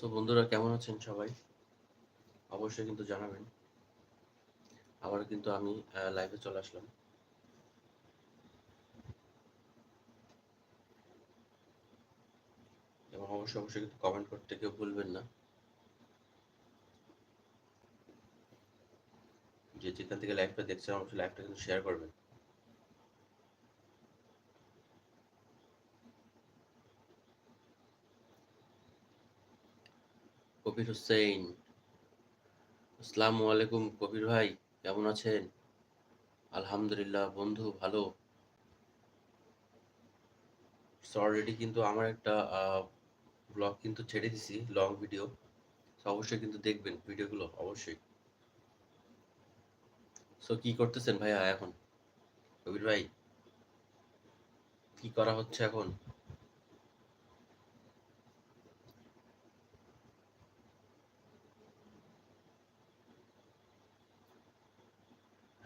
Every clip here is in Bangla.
সো বন্ধুরা, কেমন আছেন সবাই? অবশ্যই কিন্তু জানাবেন। আবার কিন্তু আমি লাইভে চলে আসলাম। এবং অবশ্যই অবশ্যই কিন্তু কমেন্ট করতে কেউ ভুলবেন না। যে যেখান থেকে লাইভটা দেখছেন, অবশ্যই লাইভটা কিন্তু শেয়ার করবেন। কবির হোসেন আসসালামু আলাইকুম কবির ভাই, কেমন আছেন? আলহামদুলিল্লাহ, বন্ধু, ভালো। অলরেডি কিন্তু আমার একটা ব্লগ কিন্তু ছেড়ে দিছি লং ভিডিও অবশ্যই কিন্তু দেখবেন ভিডিওগুলো অবশ্যই। সো কি করতেছেন ভাইয়া এখন? কবির ভাই, কি করা হচ্ছে এখন?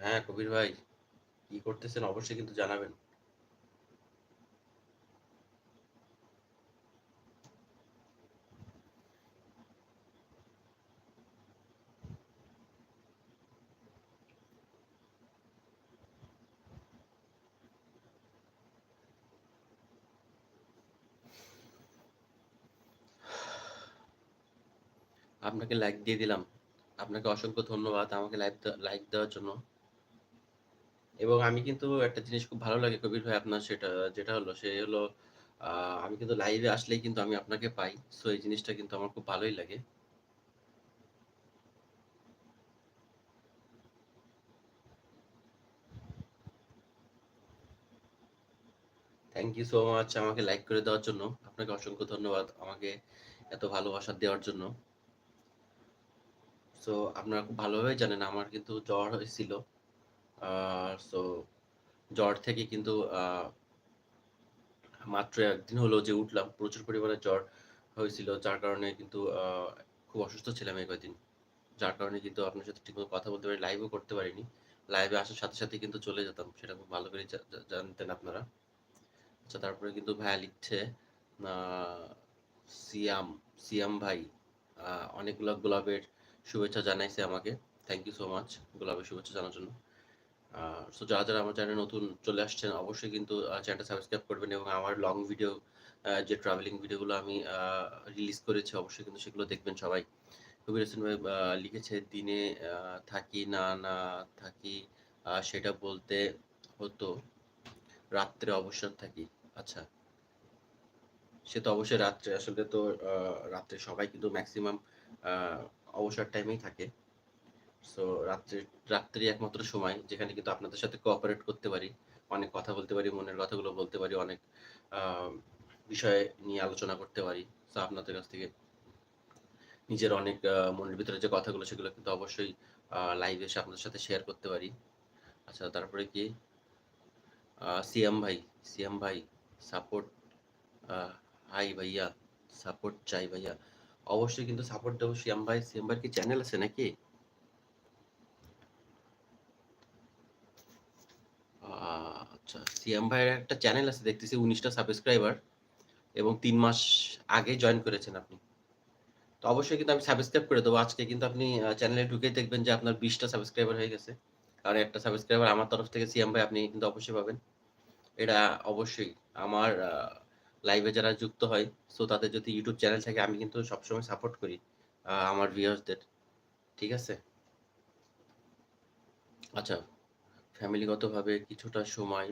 হ্যাঁ কবির ভাই, কি করতেছেন অবশ্যই কিন্তু জানাবেন। আপনাকে লাইক দিয়ে দিলাম। আপনাকে অসংখ্য ধন্যবাদ আমাকে লাইক লাইক দেওয়ার জন্য। এবং আমি কিন্তু একটা জিনিস খুব ভালো লাগে কবির ভাই আপনার সেটা, যেটা হলো সে হলো আমি কিন্তু লাইভে আসলেই কিন্তু আমি আপনাকে পাই। সো এই জিনিসটা কিন্তু আমার খুব ভালোই লাগে। থ্যাংক ইউ সো মাচ আমাকে লাইক করে দেওয়ার জন্য। আপনাকে অসংখ্য ধন্যবাদ আমাকে এত ভালোবাসা দেওয়ার জন্য। সো আপনারা খুব ভালোভাবে জানেন, আমার কিন্তু জ্বর হয়েছিল। সো জ্বর থেকে কিন্তু মাত্র একদিন হলো যে উঠলাম, প্রচুর পরিমাণে জ্বর হয়েছিল, যার কারণে কিন্তু খুব অসুস্থ ছিলাম এই কয়দিন যার কারণে কিন্তু আপনার সাথে ঠিকমতো কথা বলতে পারি লাইভও করতে পারিনি। লাইভে আসার সাথে সাথে কিন্তু চলে যেতাম, সেটা খুব ভালো করে জানতেন আপনারা। আচ্ছা তারপরে কিন্তু ভাইয়া লিখছে সিয়াম সিয়াম ভাই অনেকগুলো গোলাপের শুভেচ্ছা জানাইছে আমাকে। থ্যাংক ইউ সো মাচ গোলাপের শুভেচ্ছা জানার জন্য। সো যারা যারা আমার চ্যানেলে নতুন চলে আসছেন, অবশ্যই কিন্তু চ্যানেলটা সাবস্ক্রাইব করবেন এবং আমার লং ভিডিও যে ট্রাভেলিং ভিডিওগুলো আমি রিলিজ করেছি, অবশ্যই কিন্তু সেগুলো দেখবেন সবাই। কবির হোসেন ভাই লিখেছে, দিনে থাকি, না না থাকি সেটা বলতে হতো, রাত্রে অবসর থাকি। আচ্ছা। সে তো অবশ্যই রাত্রে, আসলে তো রাত্রে সবাই কিন্তু ম্যাক্সিমাম অবসর টাইমেই থাকে। সো রাত্রে রাত্রি একমাত্র সময়, যেখানে কিন্তু আপনাদের সাথে কোঅপারেট করতে পারি, অনেক কথা বলতে পারি, মনের কথাগুলো বলতে পারি, অনেক বিষয়ে নিয়ে আলোচনা করতে পারি। সো আপনাদের কাছ থেকে নিজের অনেক মনের ভিতরে যে কথাগুলো, সেগুলো কিন্তু অবশ্যই লাইভে এসে আপনাদের সাথে শেয়ার করতে পারি। আচ্ছা তারপরে কি? সিএম ভাই সিএম ভাই সাপোর্ট হাই ভাইয়া সাপোর্ট চাই ভাইয়া। অবশ্যই কিন্তু সাপোর্ট দেবো সিএম ভাই। সিএম ভাই কি চ্যানেল আছে নাকি? আচ্ছা সিএম ভাইয়ের একটা চ্যানেল আছে, দেখতেছি উনিশটা সাবস্ক্রাইবার এবং তিন মাস আগে জয়েন করেছেন আপনি। তো অবশ্যই কিন্তু আমি সাবস্ক্রাইব করে দেবো। আজকে কিন্তু আপনি চ্যানেলে ঢুকে দেখবেন যে আপনার বিশটা সাবস্ক্রাইবার হয়ে গেছে। কারণ একটা সাবস্ক্রাইবার আমার তরফ থেকে সিএম ভাই আপনি কিন্তু অবশ্যই পাবেন। এটা অবশ্যই আমার লাইভে যারা যুক্ত হয় সো তাদের যদি ইউটিউব চ্যানেল থাকে, আমি কিন্তু সবসময় সাপোর্ট করি আমার ভিউয়ার্সদের ঠিক আছে? আচ্ছা ফ্যামিলিগতভাবে কিছুটা সময়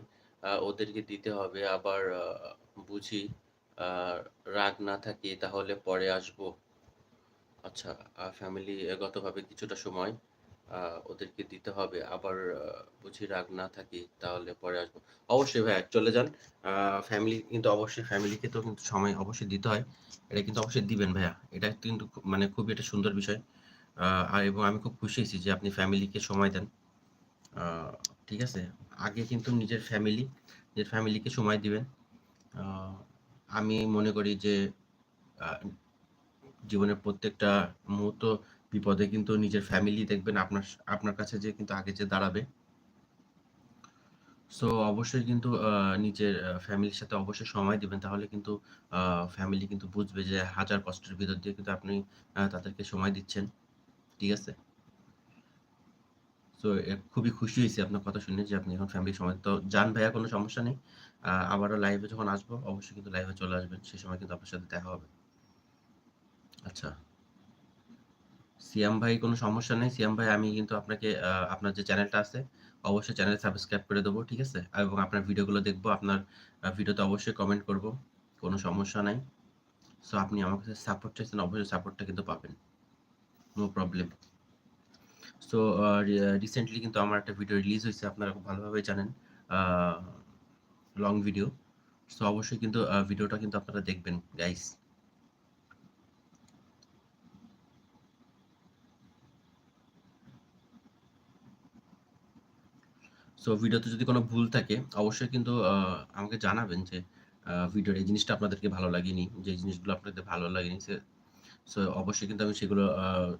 ওদেরকে দিতে হবে। আবার বুঝি রাগ না থাকে, তাহলে পরে আসব। আচ্ছা ফ্যামিলিগতভাবে কিছুটা সময় ওদেরকে দিতে হবে। আবার বুঝি রাগ না থাকি, তাহলে পরে আসব। অবশ্যই ভাইয়া, চলে যান। ফ্যামিলি কিন্তু অবশ্যই, ফ্যামিলিকে তো কিন্তু সময় অবশ্যই দিতে হয়। এটা কিন্তু অবশ্যই দিবেন ভাইয়া। এটা কিন্তু মানে খুবই একটা সুন্দর বিষয়। আর এবং আমি খুব খুশি হয়েছি যে আপনি ফ্যামিলিকে সময় দেন। ঠিক আছে আগে কিন্তু নিজের ফ্যামিলি নিজের ফ্যামিলিকে সময় দিবেন আমি মনে করি যে জীবনের প্রত্যেকটা মুহূর্ত বিপদে কিন্তু নিজের ফ্যামিলি দেখবেন, আপনার আপনার কাছে যে কিন্তু আগে যে দাঁড়াবে সো অবশ্যই কিন্তু নিজের ফ্যামিলির সাথে অবশ্যই সময় দিবেন। তাহলে কিন্তু ফ্যামিলি কিন্তু বুঝবে যে হাজার কষ্টের ভিতর দিয়ে কিন্তু আপনি তাদেরকে সময় দিচ্ছেন। ঠিক আছে? এ খুবই খুশি হইছি আপনার কথা শুনে যে আপনি এখন ফ্যামিলির সময় তো যান ভাইয়া, কোনো সমস্যা নেই। আবারও লাইভে যখন আসব, অবশ্যই কিন্তু লাইভে চলে আসবেন। সে সময় কিন্তু আপনার সাথে দেখা হবে। আচ্ছা। সিয়াম ভাই, কোনো সমস্যা নেই। সিয়াম ভাই, আমি কিন্তু আপনাকে আপনার যে চ্যানেলটা আছে, অবশ্যই চ্যানেল সাবস্ক্রাইব করে দেবো। ঠিক আছে? এবং আপনার ভিডিওগুলো দেখব। আপনার ভিডিওতে অবশ্যই কমেন্ট করব। কোনো সমস্যা নাই। সো আপনি আমার কাছে সাপোর্ট চাইছেন, অবশ্যই সাপোর্টটা কিন্তু পাবেন। No problem. সো রিসেন্টলি কিন্তু আমার একটা ভিডিও রিলিজ হয়েছে, আপনারা খুব ভালোভাবেই জানেন। Long video. সো অবশ্যই কিন্তু ভিডিওটা কিন্তু আপনারা দেখবেন গাইস। সো ভিডিওতে যদি কোনো ভুল থাকে, অবশ্যই কিন্তু আমাকে জানাবেন যে ভিডিওর এই জিনিসটা আপনাদেরকে ভালো লাগেনি। যে জিনিসগুলো আপনাদের ভালো লাগেনি সে অবশ্যই কিন্তু আমি সেগুলো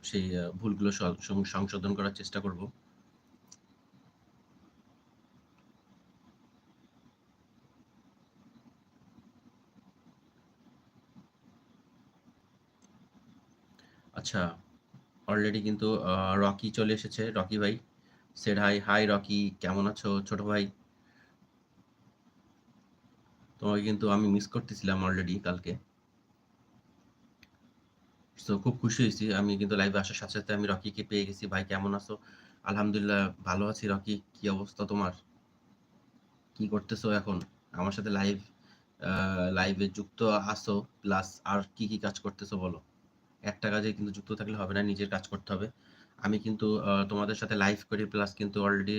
সেই ভুলগুলো সংশোধন করার চেষ্টা করব। আচ্ছা, অলরেডি কিন্তু রকি চলে এসেছে। রকি ভাই সেড হাই, হাই রকি কেমন আছো ছোট ভাই? তোমাকে কিন্তু আমি মিস করতেছিলাম অলরেডি কালকে। সো খুব খুশি হইছি। আমি কিন্তু লাইভে আসার সাথে, সাথে আমি রকিকে পেয়ে গেছি। ভাই কেমন আছো? আলহামদুলিল্লাহ ভালো আছি রকি। কি অবস্থা তোমার? কি করতেছো এখন? আমার সাথে লাইভ লাইভে যুক্ত আছো প্লাস আর কি, কি কাজ করতেছো বলো? একটা কাজে কিন্তু যুক্ত থাকলে হবে না, নিজের কাজ করতে হবে। আমি কিন্তু তোমাদের সাথে লাইভ করি প্লাস কিন্তু অলরেডি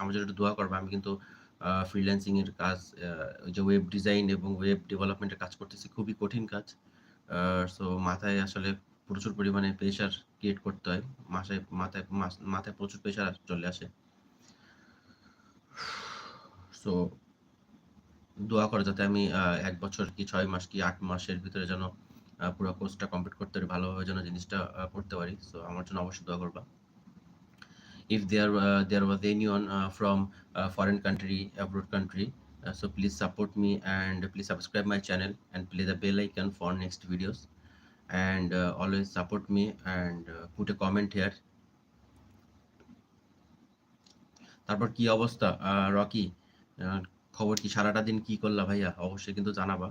আমার জন্য একটু দোয়া করবা। আমি কিন্তু আ ফ্রিল্যান্সিং এর কাজ যে ওয়েব ডিজাইন এবং ওয়েব ডেভেলপমেন্ট এর কাজ করতেছি। খুবই কঠিন কাজ। সো মাথায় আসলে প্রচুর পরিমাণে প্রেশার ক্রিয়েট করতে হয়। মাথায় মাথায় মাথায় প্রচুর প্রেশার চলে আসে। সো দোয়া করে যাতে আমি এক বছর কি ছয় মাস কি আট মাসের ভিতরে যেন পুরো কোর্সটা কমপ্লিট করতে পারি। ভালোভাবে যেন জিনিসটা করতে পারি। সো আমার জন্য অবশ্যই দোয়া করবা। If there uh, there was anyone uh, from uh, country, uh, so please support me and please subscribe my channel and play the bell icon for next videos and uh, always support me and uh, put a comment here. তারপর কি অবস্থা রকি? খবর কি? সারাটা দিন কি করলা ভাইয়া? অবশ্যই কিন্তু জানাবা।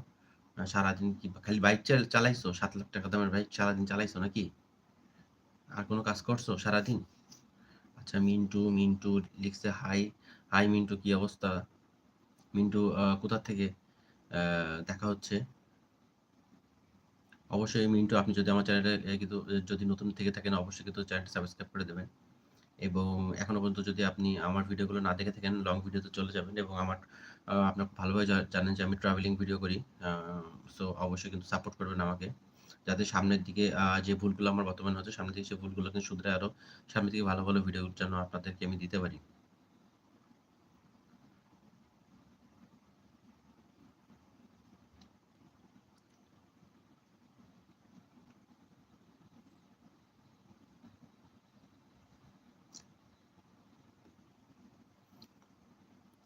সারাদিন কি খালি বাইক চাল চালাইছো? ৳৭,০০,০০০ দামের বাইক সারাদিন চালাইছো নাকি? আর কোনো কাজ করছ সারাদিন? আচ্ছা মিন্টু, মিন্টু লিখছে হাই, হাই মিন্টু কি অবস্থা? মিন্টু কোথা থেকে দেখা হচ্ছে? অবশ্যই মিন্টু আপনি যদি আমার চ্যানেলে কিন্তু যদি নতুন থেকে থাকেন অবশ্যই কিন্তু চ্যানেলটি সাবস্ক্রাইব করে দেবেন। এবং এখনও পর্যন্ত যদি আপনি আমার ভিডিওগুলো না দেখে থাকেন লং ভিডিওতে চলে যাবেন এবং আমার আপনার ভালোভাবে জানেন যে আমি ট্রাভেলিং ভিডিও করি। সো অবশ্যই কিন্তু সাপোর্ট করবেন আমাকে। যাতে সামনের দিকে যে ভুলগুলো আমার বর্তমানে হচ্ছে সামনের দিকে সেই ভুলগুলো কিন্তু শুধরে আরও সামনের দিকে ভালো, ভালো ভিডিও যেন আপনাদেরকে আমি দিতে পারি।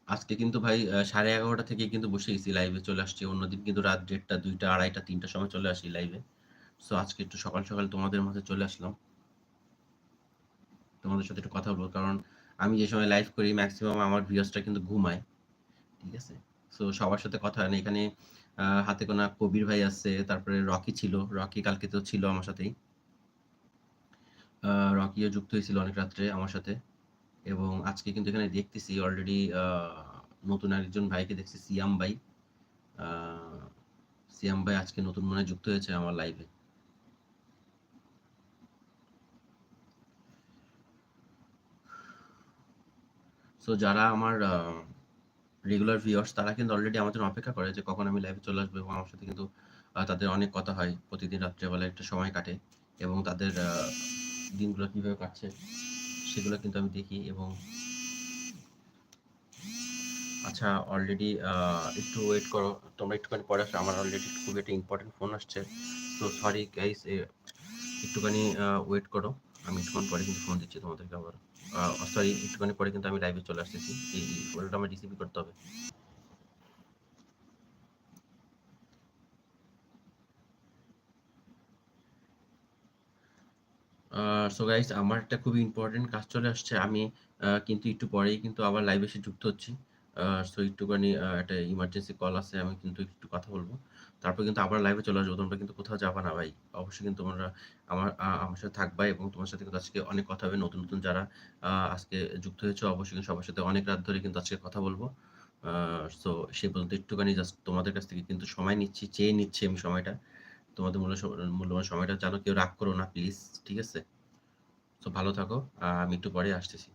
আজকে কিন্তু ভাই সাড়ে এগারোটা থেকে কিন্তু বসে গেছি লাইভে চলে আসছি। অন্যদিন কিন্তু রাত 1:30, 2টা, 2:30, 3টার সময় চলে আসি লাইভে। সো আজকে একটু সকাল, সকাল তোমাদের মাঝে চলে আসলাম। তোমাদের সাথে একটু কথা বলব। কারণ আমি যে সময় লাইভ করি ম্যাক্সিমাম আমার ভিউয়ার্সরা কিন্তু ঘুমায়। ঠিক আছে? সো সবার সাথে কথা হয় না। এখানে হাতে কোনা কবির ভাই আছে, তারপরে রকি ছিল। রকি কালকে তো ছিল আমার সাথেই। রকিও যুক্ত হয়েছিল অনেক রাত্রে আমার সাথে। এবং আজকে কিন্তু এখানে দেখতেছি অলরেডি নতুন আরেকজন ভাইকে দেখছি, সিয়াম ভাই। সিয়াম ভাই আজকে নতুন মনে যুক্ত হয়েছে আমার লাইভে। সো যারা আমার রেগুলার ভিউয়ার্স তারা কিন্তু অলরেডি আমার জন্য অপেক্ষা করে যে কখন আমি লাইভে চলে আসব এবং আমার সাথে কিন্তু তাদের অনেক কথা হয়। প্রতিদিন রাত্রেবেলা একটা সময় কাটে এবং তাদের দিনগুলো কীভাবে কাটছে সেগুলো কিন্তু আমি দেখি এবং আচ্ছা অলরেডি একটু ওয়েট করো। তোমরা একটুখানি পরে আসো। আমার অলরেডি খুব একটা ইম্পর্টেন্ট ফোন আসছে। তো সরি গাইস একটুখানি ওয়েট করো। আমি একটুখানি পরে কিন্তু ফোন দিচ্ছি তোমাদেরকে আবার। সরি একটুখানি পরে কিন্তু আমি লাইভে চলে আসতেছি এই ফোনটা আমার রিসিভ করতে হবে সো গাইস আমার একটা খুবই ইম্পর্টেন্ট কাজ চলে আসছে। আমি কিন্তু একটু পরেই কিন্তু আবার লাইভে এসে যুক্ত হচ্ছি। সো একটুখানি একটা ইমার্জেন্সি কল আছে, আমি কিন্তু একটু কথা বলব। তারপর কিন্তু আবার লাইভে চলে আসব। তোমরা কিন্তু কোথাও যাবা না ভাই। অবশ্যই কিন্তু তোমরা আমার আমার সাথে থাকবা এবং তোমার সাথে কিন্তু আজকে অনেক কথা হবে। নতুন নতুন যারা আজকে যুক্ত হয়েছে, অবশ্যই কিন্তু সবার সাথে অনেক রাত ধরে কিন্তু আজকে কথা বলব। সো সে পর্যন্ত একটুখানি জাস্ট তোমাদের কাছ থেকে কিন্তু সময় নিচ্ছি, চেয়ে নিচ্ছি আমি সময়টা। তোমাদের মূল্য মূল্যবান সময়টা জানো কেউ রাগ করো না প্লিজ ঠিক আছে? তো ভালো থাকো আমি একটু পরে আসতেছি।